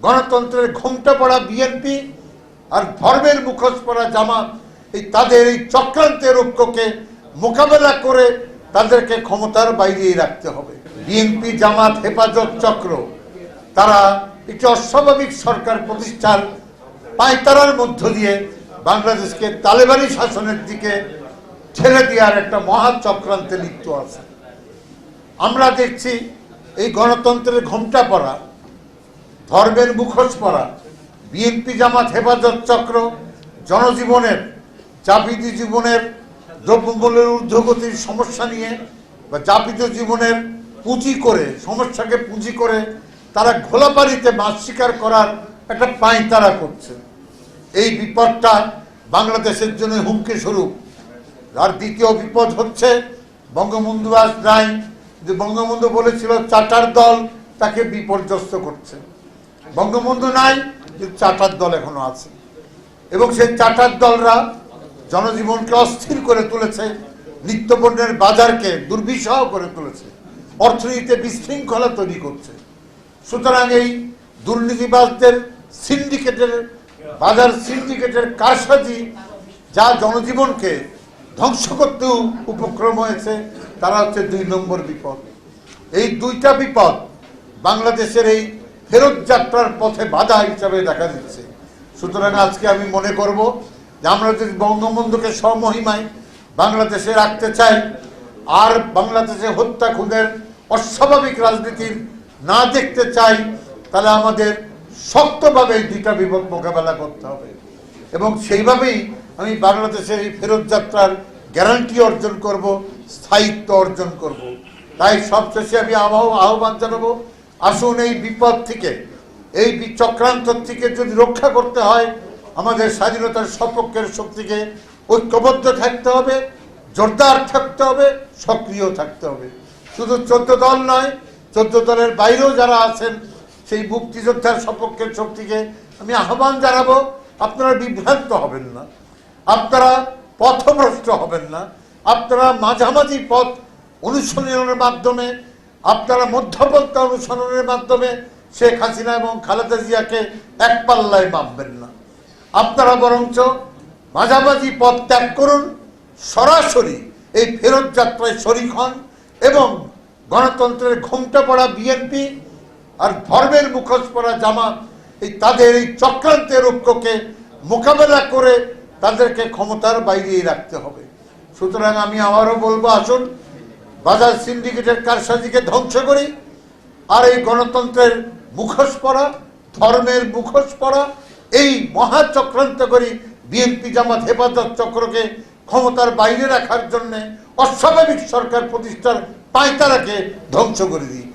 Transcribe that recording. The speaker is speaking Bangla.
গণতন্ত্রের ঘোমটা পড়া বিএনপি আর ধর্মের মুখোশ পড়া জামাত, এই তাদের এই চক্রান্তের ঐক্যকে মোকাবেলা করে তাদেরকে ক্ষমতার বাইরেই রাখতে হবে। বিএনপি জামাত হেফাজত চক্র, তারা একটি অস্বাভাবিক সরকার প্রতিষ্ঠার পায়তারার মধ্য দিয়ে বাংলাদেশকে তালেবানি শাসনের দিকে ঠেলে দেওয়ার একটা মহা চক্রান্তে লিপ্ত আছে। আমরা দেখছি এই গণতন্ত্রের ঘোমটা পড়া ধর্মের মুখোশ পরা, বিএনপি জামাত হেফাজত চক্র, জনজীবনের চাপিতি জীবনের দ্রব্যমূল্যের ঊর্ধ্বগতির সমস্যা নিয়ে বা যাপিত জীবনের পুঁজি করে, সমস্যাকে পুঁজি করে তারা ঘোলাপাড়িতে মাছ শিকার করার একটা পাঁয়তারা করছে। এই বিপদটা বাংলাদেশের জন্য হুমকি স্বরূপ। আর দ্বিতীয় বিপদ হচ্ছে বঙ্গবন্ধু আজ নাই যে বঙ্গবন্ধু বলেছিল চাটার দল তাকে বিপর্যস্ত করছে। বঙ্গবন্ধু নাই কিন্তু চাটার দল এখনও আছে। এবং সেই চাটার দলরা জনজীবনকে অস্থির করে তুলেছে, নিত্যপণ্যের বাজারকে দুর্বিষহ করে তুলেছে, অর্থনীতিতে বিশৃঙ্খলা তৈরি করছে। সুতরাং এই দুর্নীতিবাজদের সিন্ডিকেটের, বাজার সিন্ডিকেটের কারসাজি যা জনজীবনকে ধ্বংস করতেও উপক্রম হয়েছে, তারা হচ্ছে দুই নম্বর বিপদ। এই দুইটা বিপদ বাংলাদেশের এই ফেরত যাত্রার পথে বাধা হিসাবে দেখা দিচ্ছে। সুতরাং আজকে আমি মনে করব যে আমরা যদি বঙ্গবন্ধুকে স্বমহিমায় বাংলাদেশে রাখতে চাই, আর বাংলাদেশে হত্যা খুনের অস্বাভাবিক রাজনীতির না দেখতে চাই, তাহলে আমাদের শক্তভাবে দুইটা বিপদ মোকাবেলা করতে হবে। এবং সেইভাবেই আমি বাংলাদেশের এই ফেরত যাত্রার গ্যারান্টি অর্জন করব, স্থায়িত্ব অর্জন করব। তাই সবশেষে আমি আবহাওয়া আহ্বান জানাব আসুন এই বিপদ থেকে, এই চক্রান্ত থেকে যদি রক্ষা করতে হয়, আমাদের স্বাধীনতার সপক্ষের শক্তিকে ঐক্যবদ্ধ থাকতে হবে, জোরদার থাকতে হবে, সক্রিয় থাকতে হবে। শুধু চোদ্দ দল নয়, চোদ্দ দলের বাইরেও যারা আছেন, সেই মুক্তিযোদ্ধার সপক্ষের শক্তিকে আমি আহ্বান জানাব, আপনারা বিভ্রান্ত হবেন না। আপনারা পথভ্রষ্ট হবেন না। আপনারা মাঝামাঝি পথ অনুসরণের মাধ্যমে আপনারা মধ্যপন্থা অনুসরণের মাধ্যমে শেখ হাসিনা এবং খালেদা জিয়াকে এক পাল্লায় মাপবেন না। আপনারা বরঞ্চ মাঝামাঝি পথ ত্যাগ করুন, সরাসরি এই ফেরত যাত্রায় শরিক হন এবং গণতন্ত্রের ঘোমটা পড়া বিএনপি আর ধর্মের মুখোশ পড়া জামা এই তাদের এই চক্রান্তের ঐক্যকে মোকাবেলা করে তাদেরকে ক্ষমতার বাইরেই রাখতে হবে। সুতরাং আমি আবারও বলব, আসুন বাজার সিন্ডিকেটের কারসাজিকে ধ্বংস করি, আর এই গণতন্ত্রের মুখোশ পড়া ধর্মের মুখোশ পড়া এই মহা চক্রান্ত করি বিএনপি জামাত হেফাজত চক্রকে ক্ষমতার বাইরে রাখার জন্য অস্বাভাবিক সরকার প্রতিষ্ঠার পায়তারাকে ধ্বংস করে দিই।